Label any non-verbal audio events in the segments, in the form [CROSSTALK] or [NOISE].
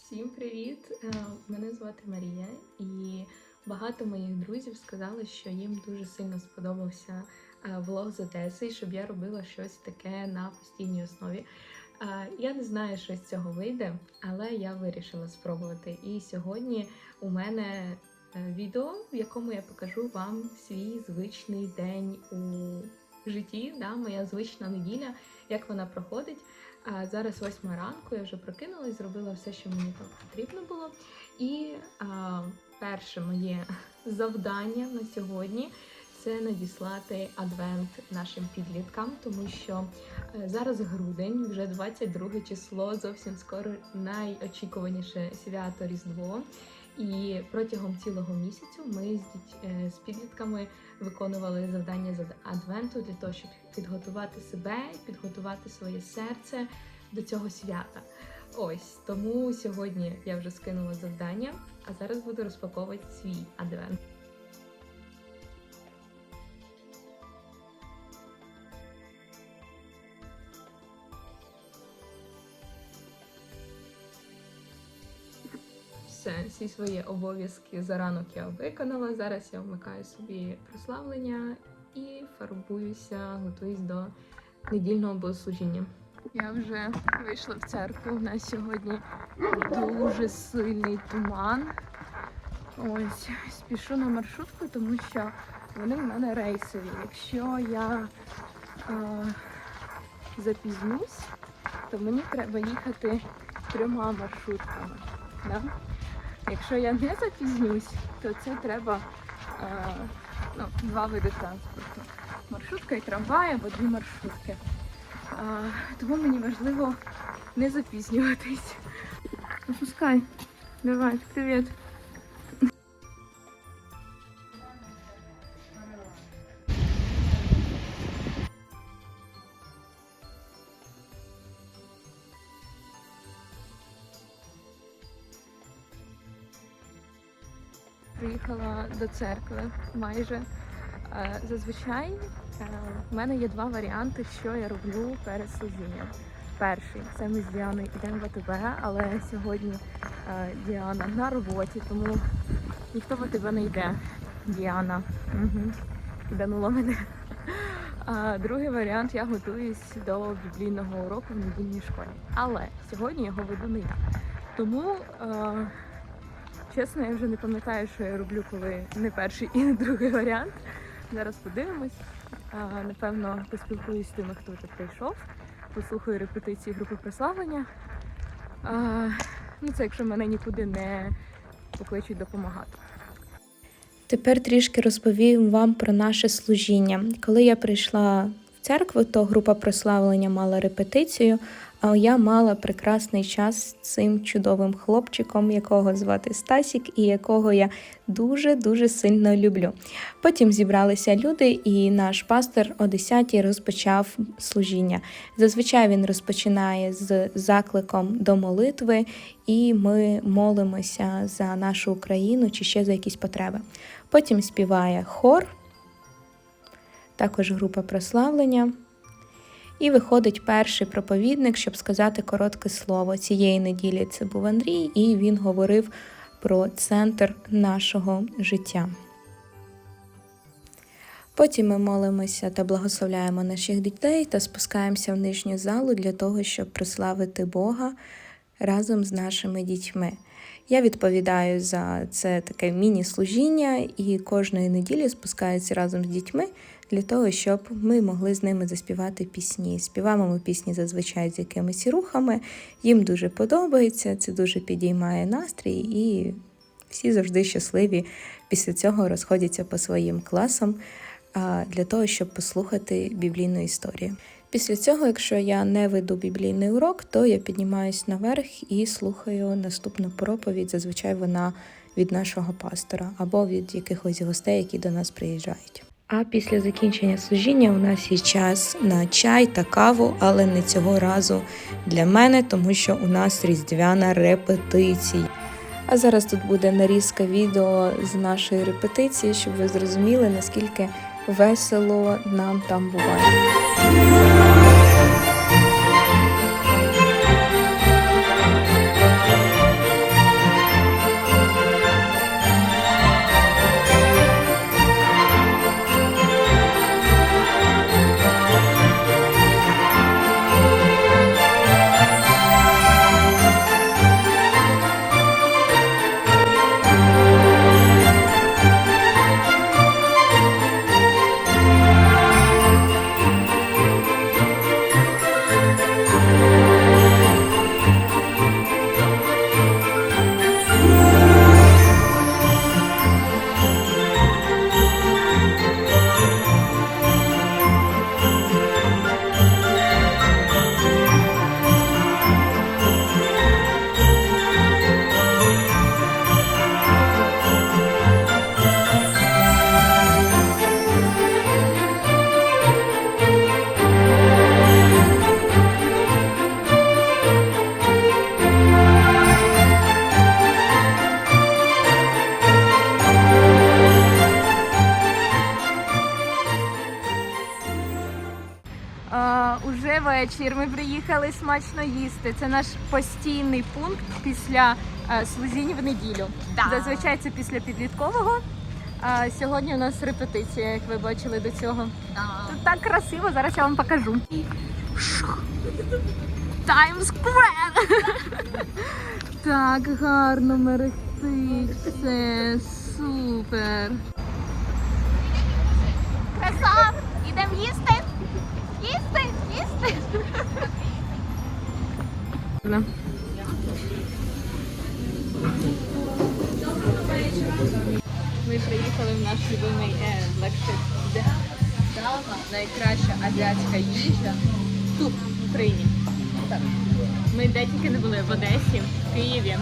Всім привіт! Е, Мене звати Марія, і багато моїх друзів сказали, що їм дуже сильно сподобався е, влог з Одеси, щоб я робила щось таке на постійній основі. Е, Я не знаю, що з цього вийде, але я вирішила спробувати. І сьогодні у мене відео, в якому я покажу вам свій звичний день у житті, да, моя звична неділя, як вона проходить. А зараз восьма ранку, я вже прокинулась, зробила все, що мені там потрібно було. І а, перше моє [LAUGHS] завдання на сьогодні це надіслати адвент нашим підліткам, тому що е, зараз грудень, вже 22 число, зовсім скоро найочікуваніше свято Різдво. І протягом цілого місяцю ми е, з підлітками виконували завдання з адвенту для того, щоб підготувати себе, підготувати своє серце до цього свята. Ось тому сьогодні я вже скинула завдання, а зараз буду розпаковувати свій адвент. Все, всі свої обов'язки за ранок я виконала. Зараз я вмикаю собі прославлення і фарбуюся, готуюсь до недільного богослужіння. Я вже вийшла в церкву. У нас сьогодні дуже сильний туман. Ось, спішу на маршрутку, тому що вони в мене рейсові. Якщо я е, запізнюсь, то мені треба їхати трьома маршрутками. Да? Якщо я не запізнюсь, то це треба е, ну, два види транспорту. Маршрутка і трамвай або дві маршрутки. Е, тому мені важливо не запізнюватись. Опускай. Давай, привіт. До церкви майже. Е, Зазвичай е, в мене є два варіанти, що я роблю перед служінням. Перший це ми з Діаною йдемо в АТБ, але сьогодні е, Діана на роботі, тому ніхто в АТБ не йде. Діана. Угу. Киданула мене. А другий варіант я готуюсь до біблійного уроку в недільній школі. Але сьогодні його веду не я. Тому, чесно, я вже не пам'ятаю, що я роблю, коли не перший і не другий варіант. Зараз подивимось. Напевно, поспілкуюсь з тими, хто вже прийшов, послухаю репетиції групи прославлення. Ну, це якщо мене нікуди не покличуть допомагати. Тепер трішки розповім вам про наше служіння. Коли я прийшла в церкву, то група прославлення мала репетицію, а я мала прекрасний час з цим чудовим хлопчиком, якого звати Стасік, і якого я дуже-дуже сильно люблю. Потім зібралися люди, і наш пастор о 10 розпочав служіння. Зазвичай він розпочинає з закликом до молитви, і ми молимося за нашу Україну чи ще за якісь потреби. Потім співає хор, також група прославлення. І виходить перший проповідник, щоб сказати коротке слово. Цієї неділі це був Андрій, і він говорив про центр нашого життя. Потім ми молимося та благословляємо наших дітей та спускаємося в нижню залу для того, щоб прославити Бога разом з нашими дітьми. Я відповідаю за це таке міні-служіння і кожної неділі спускаюся разом з дітьми для того, щоб ми могли з ними заспівати пісні. Співаємо ми пісні зазвичай з якимись рухами. Їм дуже подобається, це дуже підіймає настрій, і всі завжди щасливі після цього розходяться по своїм класам для того, щоб послухати біблійну історію. Після цього, якщо я не веду біблійний урок, то я піднімаюсь наверх і слухаю наступну проповідь. Зазвичай вона від нашого пастора або від якихось гостей, які до нас приїжджають. А після закінчення служіння у нас є час на чай та каву, але не цього разу для мене, тому що у нас різдвяна репетиція. А зараз тут буде нарізка відео з нашої репетиції, щоб ви зрозуміли, наскільки весело нам там буває. Вечір. Ми приїхали смачно їсти. Це наш постійний пункт після е, служінь в неділю. Зазвичай це після підліткового. А сьогодні у нас репетиція, як ви бачили до цього. Тут так красиво, зараз я вам покажу. Times Square! [LAUGHS] так гарно мерехтить. Все супер. Краса! Ідемо їсти! Їсти! Їсти! Ми приїхали в наш любимий де сама найкраща азіатська їжа тут, в Україні. Так. Ми де тільки не були в Одесі, в Києві,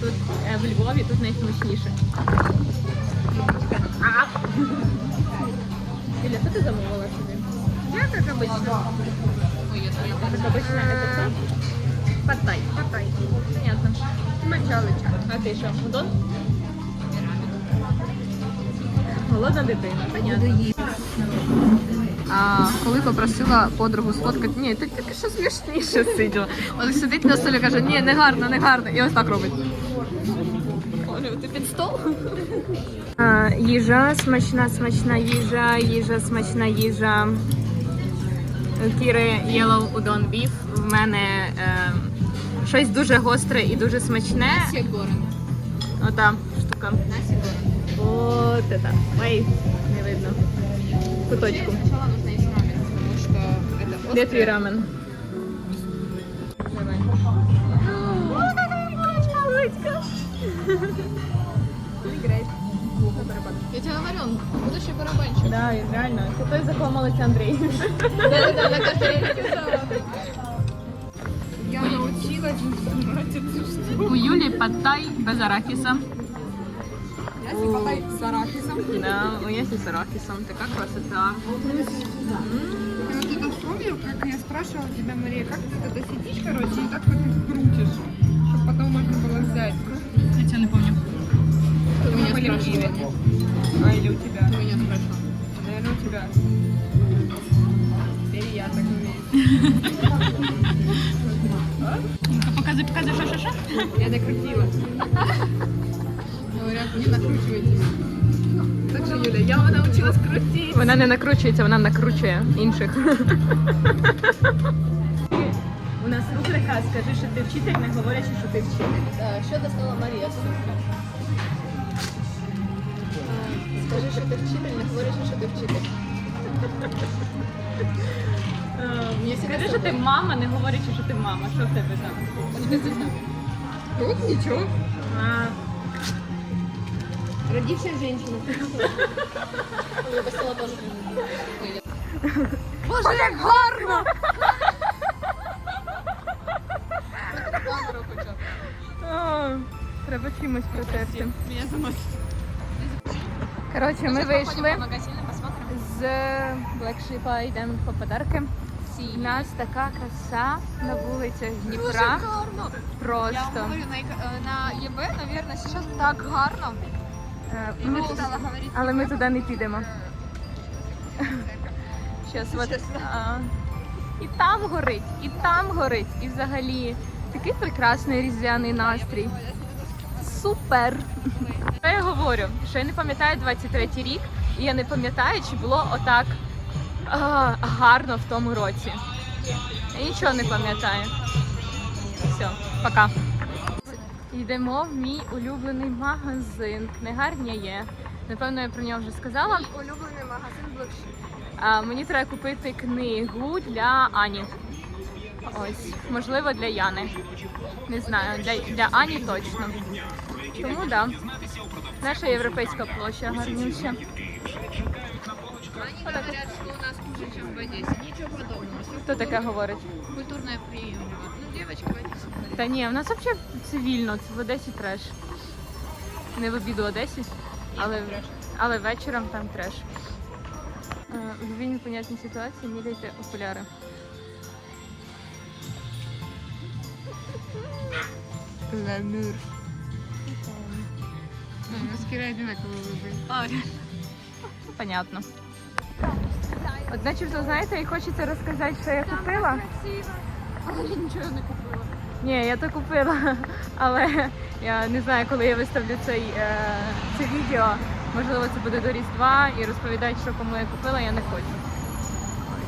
тут е, в Львові, тут найсмачніше. А! Юля, що ти замовила собі? Я як обично. Ой, я твоя як обично. Это що? Паттай. Паттай. Понятно. Мочалича. А ти що, удон? Голодна дитина, понятно. А коли попросила подругу сфоткати, ні, ти тільки що смішніше сиділа. Вона сидить на столі каже, ні, не гарно, не гарно. І ось так робить. Олю, ти під стол? А, їжа, смачна, смачна їжа, їжа, смачна їжа. Кіри Yellow Udon Beef. В мене е, щось дуже гостре і дуже смачне. Ота штука. Вот это. Ой, не видно. Куточку. Де твій рамен? Давай. Я тебе говорю, он будущий барабанщик. Да, і реально. Це той, за кого молиться Андрій. Да-да-да, на каждой написала. Я научилась брать эту штуку. У Юлі паттай без арахіса. Я себе с арахисом. Да, у Ясі з арахісом. Така красота. Я вот это вспомнил, как я спрашивала тебя, Мария, как ты это сидишь, короче, и так вот их крутишь, чтобы потом можно было взять. 9. А, или у тебя? У меня спрашивал. Наверное, у тебя. Теперь я так умею. Ну-ка, показывай, показывай, ша, ша, ша. Я докрутила. Говорят, не накручивайтесь. Так же, Юля, я вона научилась крутить. Вона не накручується, вона накручує інших. У нас рубрика Скажи, що ти вчитель, не говорячи, що ти вчитель. Е, що достала Марія? Скажи, що ти вчитель, не говорячи, що ти вчитель. Мені всегда Скажи, що ти мама, не говорячи, що ти мама. Що в тебе там? Тут ничего. А, Родившая женщина. Я. Боже, як гарно! Треба чимось протерти. Меня сама. Коротше, ми вийшли з Black Sheep, йдемо по подарки. У нас така краса на вулицях Дніпра. Я Просто. вам говорю, на, на ЕБ, наверное, сейчас так гарно. Е, Я ми. Але ми туди не підемо. Щас, от, а, і там горить, і там горить. І взагалі такий прекрасний різдвяний настрій. Супер! Що я говорю? Що я не пам'ятаю 23-й рік, і я не пам'ятаю, чи було отак а, гарно в тому році. Я нічого не пам'ятаю. Все, пока. Йдемо в мій улюблений магазин. Книгарня є. Напевно, я про нього вже сказала. Улюблений магазин Black мені треба купити книгу для Ані. Ось, можливо, для Яни. Не знаю, для, для Ані точно. Тому так. Да. Наша європейська площа гарнюща. Они говорят, что у нас хуже, чем в Одессе. Ничего подобного. Хто таке говорить? Культурное приемлемо. Ну, девочки в говорят. Та ні, в нас взагалі цивільно, це в Одесі треш. Не в обіду Одесі, але, але вечором там треш. Е, В любій непонятній ситуації міряйте окуляри. Ламюр. Ну, с одинаково выбрали. Понятно. Да, От начебто, знаєте, і хочеться розказати, що я купила. Але я нічого не купила. Ні, я то купила, але я не знаю, коли я виставлю цей, е, це відео. Можливо, це буде до Різдва і розповідати, що кому я купила, я не хочу.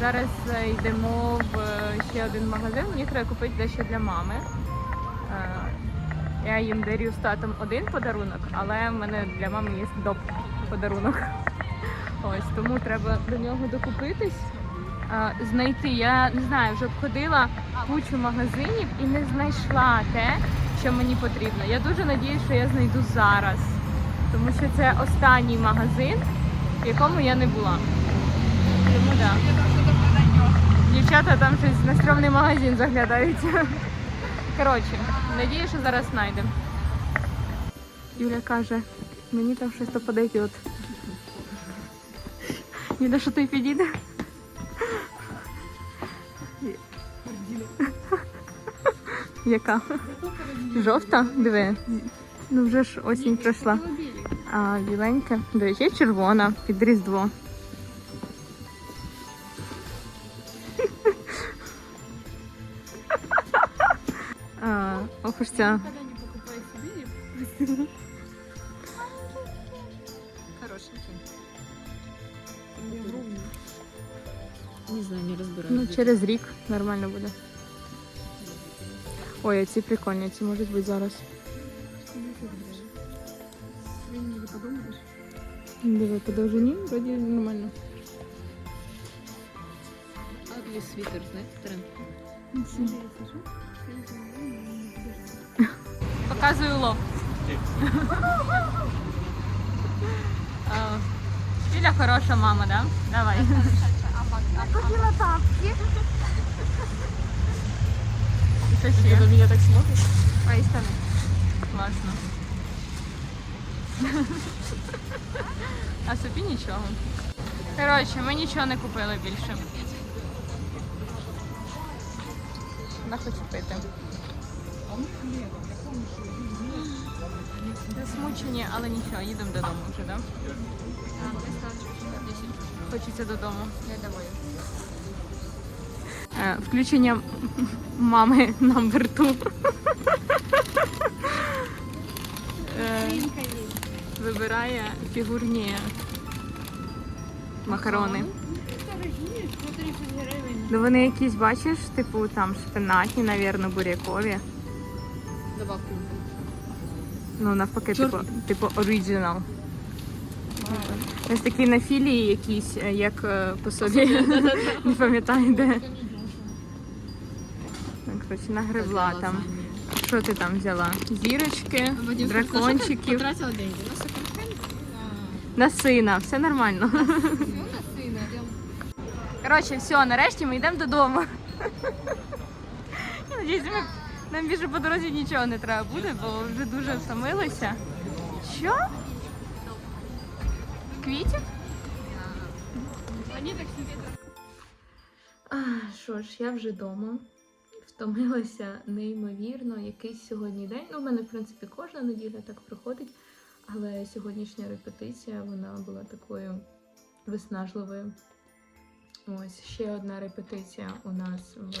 Зараз е, йдемо в е, ще один магазин. Мені треба купити дещо для мами. Я їм дарю з татом один подарунок, але в мене для мами є доп подарунок. Ось тому треба до нього докупитись, знайти. Я не знаю, вже обходила кучу магазинів і не знайшла те, що мені потрібно. Я дуже надіюсь, що я знайду зараз, тому що це останній магазин, в якому я не була. Тому да. Дівчата там щось на стрьомний магазин заглядають. Коротше, надію, що зараз знайдемо. Юля каже, мені там щось то подойдет. Юля, що ти підійде? Яка? Жовта? Диви. Ну вже ж осінь пройшла. А біленька. До речі, червона під різдво. Ох уж ця. Никогда не покупай себе. Хорошенький. Не огромный. Не знаю, не разбираюсь. Ну, через рік нормально буде. Ой, а ці прикольні, ці можуть бути зараз. Свиньи не подумаешь? Диви, по довжині, вроді нормально. Ugly свитер, знаете, тренд? Показую лов. А, Юля хороша мама, да? Давай. Купила тапки. Ще? на меня так смотришь? Твої штани. Класно. А собі нічого. Коротше, ми нічого не купили більше. Вона хоче пити. Засмучені, але нічого, їдемо додому вже, так? Хочеться додому. Я домой. Е, Включення мами номер ту. Е, Вибирає фігурні макарони. Дорогие, 130 гривен. Ну вони якісь, бачиш, типу там шпинатні, навірно, бурякові. Добавку. Ну, навпаки, типу, типу оригінал. Ось такі на філії якісь, е, як е, по собі. [LAUGHS] Не пам'ятаю де. Так, коротше, нагребла там. Що ти там взяла? Зірочки, дракончиків. Потратила деньги. На сина, все нормально. [LAUGHS] Коротше, все, нарешті ми йдемо додому. [LAUGHS] Я надіюсь, ми, нам більше по дорозі нічого не треба буде, бо вже дуже втомилися. Що? Квітів? Сидят. Що ж, я вже вдома. Втомилася неймовірно. Якийсь сьогодні день. Ну, в мене, в принципі, кожна неділя так проходить. Але сьогоднішня репетиція вона була такою виснажливою. Ось ще одна репетиція у нас в,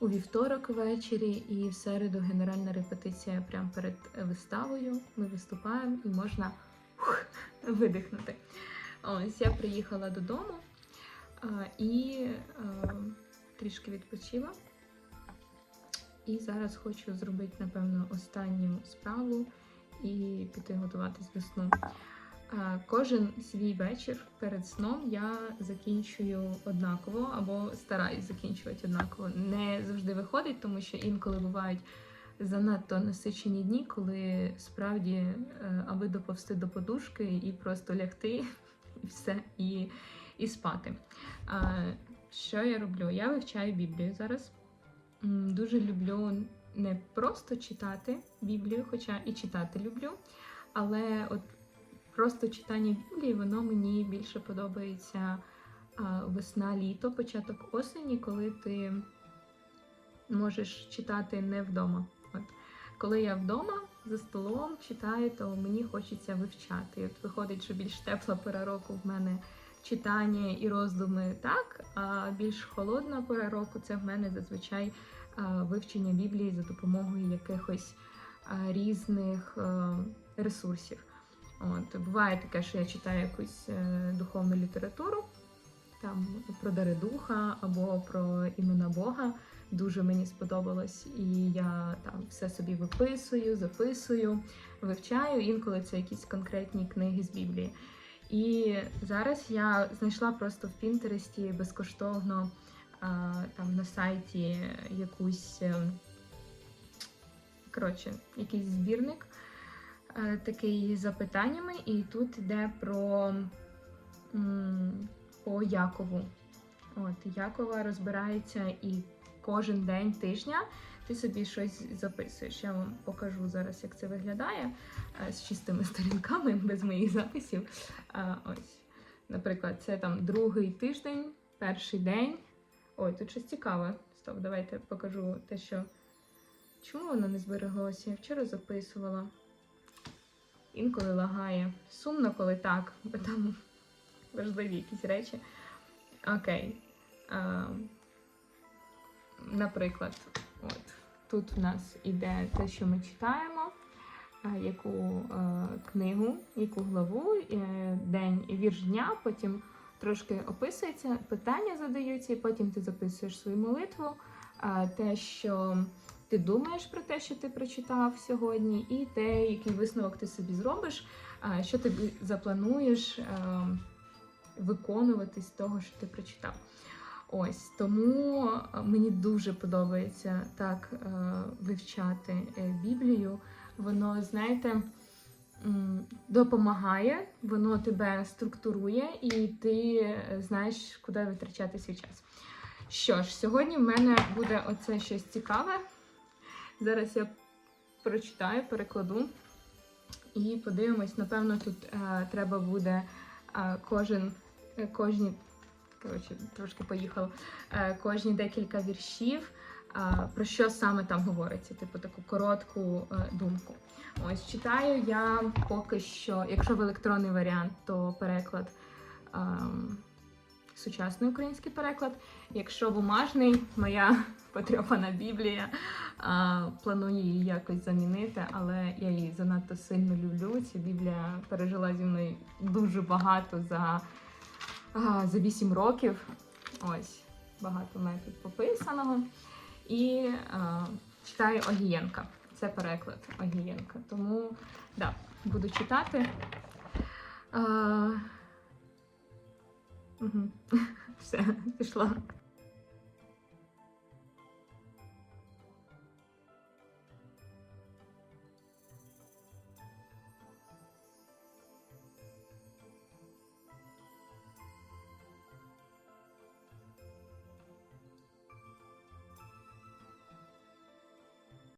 у вівторок ввечері, і в середу генеральна репетиція прямо перед виставою. Ми виступаємо і можна ух, видихнути. Ось я приїхала додому а, і а, трішки відпочила. І зараз хочу зробити, напевно, останню справу і піти готуватись до сну. Кожен свій вечір перед сном я закінчую однаково або стараюсь закінчувати однаково. Не завжди виходить, тому що інколи бувають занадто насичені дні, коли справді е, аби доповсти до подушки і просто лягти, і все, і, і спати. Що я роблю? Я вивчаю Біблію зараз. Дуже люблю не просто читати Біблію, хоча і читати люблю, але от просто читання Біблії, воно мені більше подобається весна-літо, початок осені, коли ти можеш читати не вдома. От. Коли я вдома за столом читаю, то мені хочеться вивчати. От виходить, що більш тепла пора року в мене читання і роздуми так, а більш холодна пора року це в мене зазвичай вивчення Біблії за допомогою якихось різних ресурсів. От, буває таке, що я читаю якусь е, духовну літературу, там про дари духа або про імена Бога. Дуже мені сподобалось, і я там все собі виписую, записую, вивчаю. Інколи це якісь конкретні книги з Біблії. І зараз я знайшла просто в Пінтересті безкоштовно а, там на сайті якусь ем, коротше, якийсь збірник е, такий з запитаннями, і тут йде про по Якову. От Якова розбирається і кожен день тижня ти собі щось записуєш. Я вам покажу зараз, як це виглядає е, з чистими [LAUGHS] сторінками, без моїх записів. А, ось, наприклад, це там другий тиждень, перший день. Ой, тут щось цікаве. Стоп, давайте покажу те, що. Чому воно не збереглося? Я вчора записувала. Інколи лагає. Сумно, коли так, бо там важливі якісь речі. Окей. А, наприклад, от тут в нас іде те, що ми читаємо, яку е, книгу, яку главу, е, день і вірш дня, потім трошки описується, питання задаються, і потім ти записуєш свою молитву, а, те, що ти думаєш про те, що ти прочитав сьогодні, і те, який висновок ти собі зробиш, що ти заплануєш. виконувати з того, що ти прочитав. Ось тому мені дуже подобається так вивчати е, Біблію. Воно, знаєте, допомагає, воно тебе структурує, і ти е, знаєш, куди витрачати свій час. Що ж, сьогодні в мене буде оце щось цікаве. Зараз я прочитаю, перекладу і подивимось. Напевно, тут е, треба буде е, кожен е, кожні. Коротше, трошки поїхала. Е, кожні декілька віршів. е, Про що саме там говориться? Типу таку коротку е, думку. Ось читаю я поки що, якщо в електронний варіант, то переклад ем, сучасний український переклад. Якщо бумажний, моя потрьопана Біблія. А, планую її якось замінити, але я її занадто сильно люблю. Ця Біблія пережила зі мною дуже багато за, а, за 8 років. Ось багато в тут пописаного. І а, читаю Огієнка. Це переклад Огієнка. Тому да, буду читати. А, угу. [LAUGHS] Все, пішла.